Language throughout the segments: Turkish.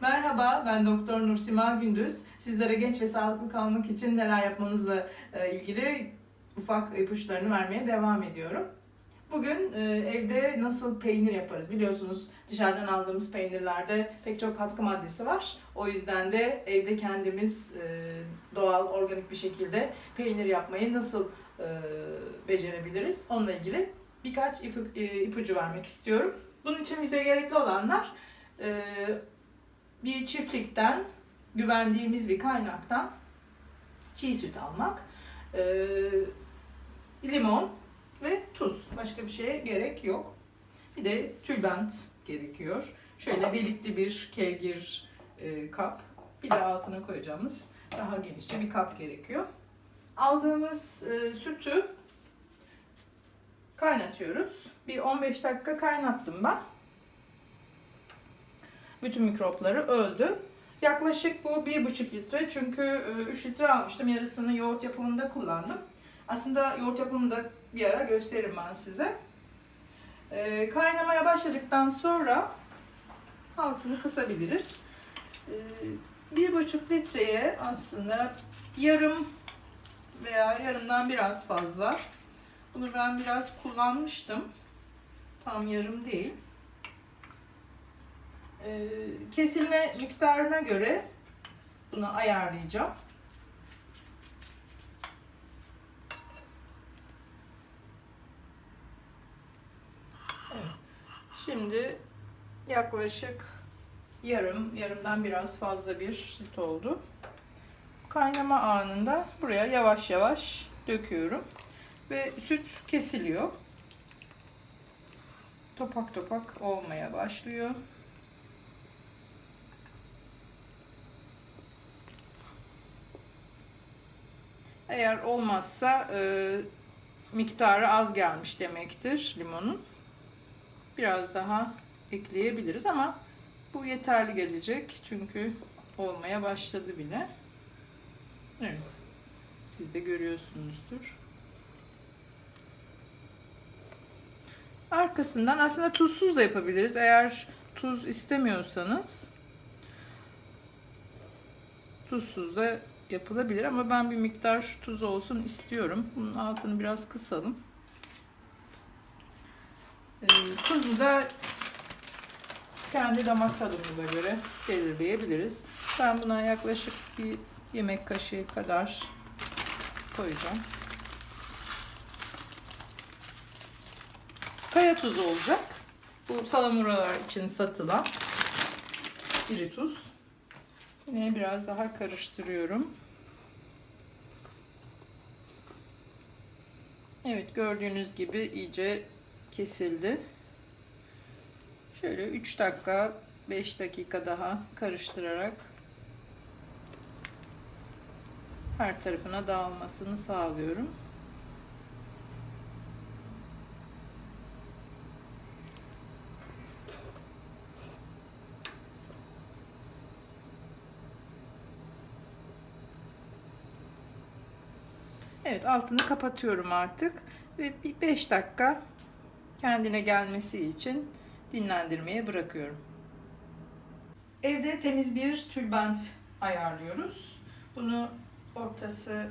Merhaba, ben Doktor Nursima Gündüz. Sizlere genç ve sağlıklı kalmak için neler yapmanızla e, ilgili ufak ipuçlarını vermeye devam ediyorum. Bugün e, evde nasıl peynir yaparız? Biliyorsunuz dışarıdan aldığımız peynirlerde pek çok katkı maddesi var. O yüzden de evde kendimiz e, doğal, organik bir şekilde peynir yapmayı nasıl becerebiliriz? Onunla ilgili birkaç ipu- ipucu vermek istiyorum. Bunun için bize gerekli olanlar bir çiftlikten, güvendiğimiz bir kaynaktan çiğ süt almak, e, limon ve tuz. Başka bir şeye gerek yok. Bir de tülbent gerekiyor. Şöyle delikli bir kevgir e, kap. Bir de altına koyacağımız daha genişçe bir kap gerekiyor. Aldığımız e, sütü kaynatıyoruz. Bir 15 dakika kaynattım ben. Bütün mikropları öldü. Yaklaşık bu 1,5 litre çünkü e, 3 litre almıştım. Yarısını yoğurt yapımında kullandım. Aslında yoğurt yapımını da bir ara gösteririm ben size. E, Kaynamaya başladıktan sonra altını kısabiliriz. E, 1,5 litreye aslında yarım veya yarımdan biraz fazla. Bunu ben biraz kullanmıştım. Tam yarım değil. Ee, kesilme miktarına göre bunu ayarlayacağım. Şimdi yaklaşık yarım, yarımdan biraz fazla bir süt oldu. Kaynama anında buraya yavaş yavaş döküyorum ve süt kesiliyor. Topak topak olmaya başlıyor. Eğer olmazsa e, miktarı az gelmiş demektir limonun. Biraz daha ekleyebiliriz ama bu yeterli gelecek çünkü olmaya başladı bile. Evet. Siz de görüyorsunuzdur. Arkasından aslında tuzsuz da yapabiliriz. Eğer tuz istemiyorsanız tuzsuz da yapılabilir ama ben bir miktar tuz olsun istiyorum. Bunun altını biraz kısalım. Ee, tuzu da kendi damak tadımıza göre belirleyebiliriz. Ben buna yaklaşık bir yemek kaşığı kadar koyacağım. Kaya tuzu olacak. Bu salamuralar için satılan iri tuz. Yine biraz daha karıştırıyorum. Evet gördüğünüz gibi iyice kesildi. Şöyle 3 dakika 5 dakika daha karıştırarak her tarafına dağılmasını sağlıyorum. Evet altını kapatıyorum artık ve bir 5 dakika kendine gelmesi için dinlendirmeye bırakıyorum. Evde temiz bir tülbent ayarlıyoruz. Bunu ortası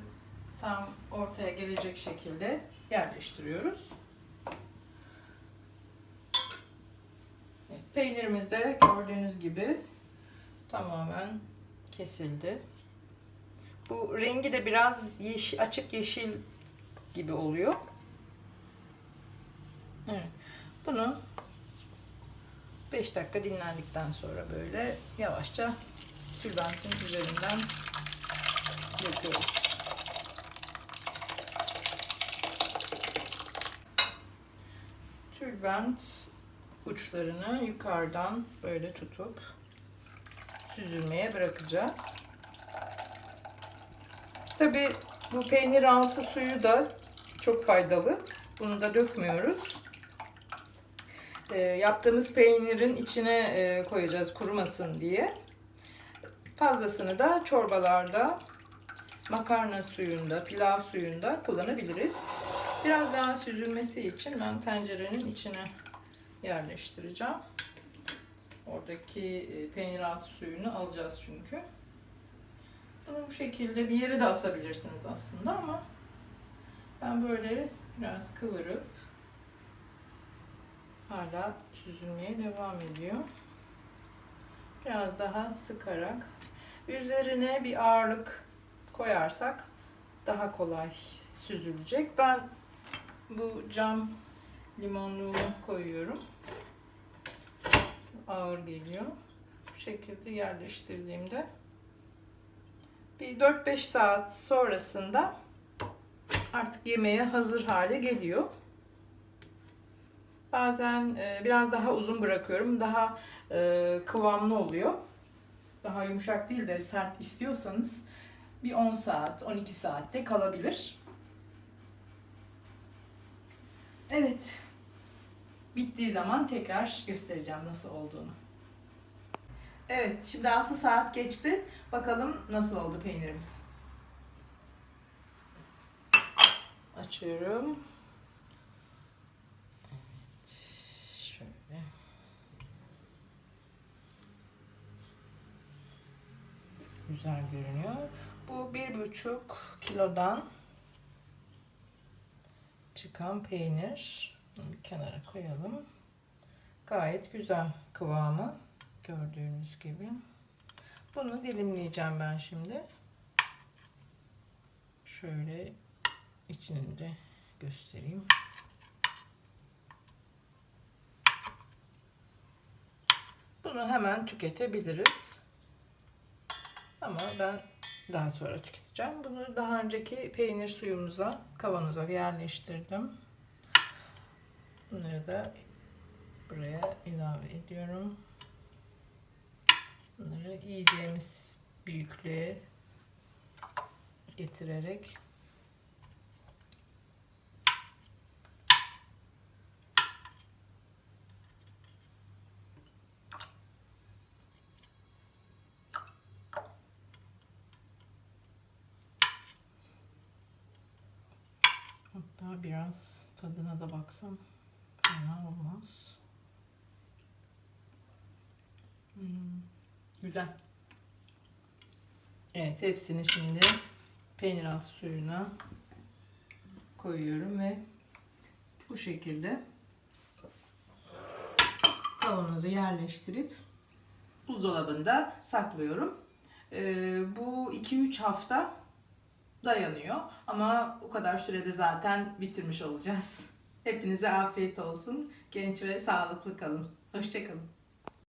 tam ortaya gelecek şekilde yerleştiriyoruz. Peynirimiz de gördüğünüz gibi tamamen kesildi. Bu rengi de biraz yeşil, açık yeşil gibi oluyor. Evet. Bunu 5 dakika dinlendikten sonra böyle yavaşça tülbentin üzerinden döküyoruz. Tülbent uçlarını yukarıdan böyle tutup süzülmeye bırakacağız. Tabi bu peynir altı suyu da çok faydalı. Bunu da dökmüyoruz. E, yaptığımız peynirin içine e, koyacağız kurumasın diye. Fazlasını da çorbalarda, makarna suyunda, pilav suyunda kullanabiliriz. Biraz daha süzülmesi için ben tencerenin içine yerleştireceğim. Oradaki e, peynir altı suyunu alacağız çünkü. Bunu bu şekilde bir yere de asabilirsiniz aslında ama ben böyle biraz kıvırıp hala süzülmeye devam ediyor. Biraz daha sıkarak üzerine bir ağırlık koyarsak daha kolay süzülecek. Ben bu cam limonluğumu koyuyorum. Ağır geliyor. Bu şekilde yerleştirdiğimde bir 4-5 saat sonrasında artık yemeğe hazır hale geliyor. Bazen e, biraz daha uzun bırakıyorum. Daha e, kıvamlı oluyor. Daha yumuşak değil de sert istiyorsanız bir 10 saat, 12 saatte kalabilir. Evet. Bittiği zaman tekrar göstereceğim nasıl olduğunu. Evet, şimdi 6 saat geçti. Bakalım nasıl oldu peynirimiz. Açıyorum. Evet, şöyle. Güzel görünüyor. Bu bir buçuk kilodan çıkan peynir. Bunu bir kenara koyalım. Gayet güzel kıvamı. Gördüğünüz gibi. Bunu dilimleyeceğim ben şimdi. Şöyle içini de göstereyim. Bunu hemen tüketebiliriz. Ama ben daha sonra tüketeceğim. Bunu daha önceki peynir suyumuza, kavanoza yerleştirdim. Bunları da buraya ilave ediyorum. Bunları yiyeceğimiz büyüklüğe getirerek Hatta biraz tadına da baksam fena olmaz. Hmm, güzel. Evet hepsini şimdi peynir altı suyuna koyuyorum ve bu şekilde kavanoza yerleştirip buzdolabında saklıyorum. Ee, bu 2-3 hafta dayanıyor. Ama o kadar sürede zaten bitirmiş olacağız. Hepinize afiyet olsun. Genç ve sağlıklı kalın. Hoşçakalın.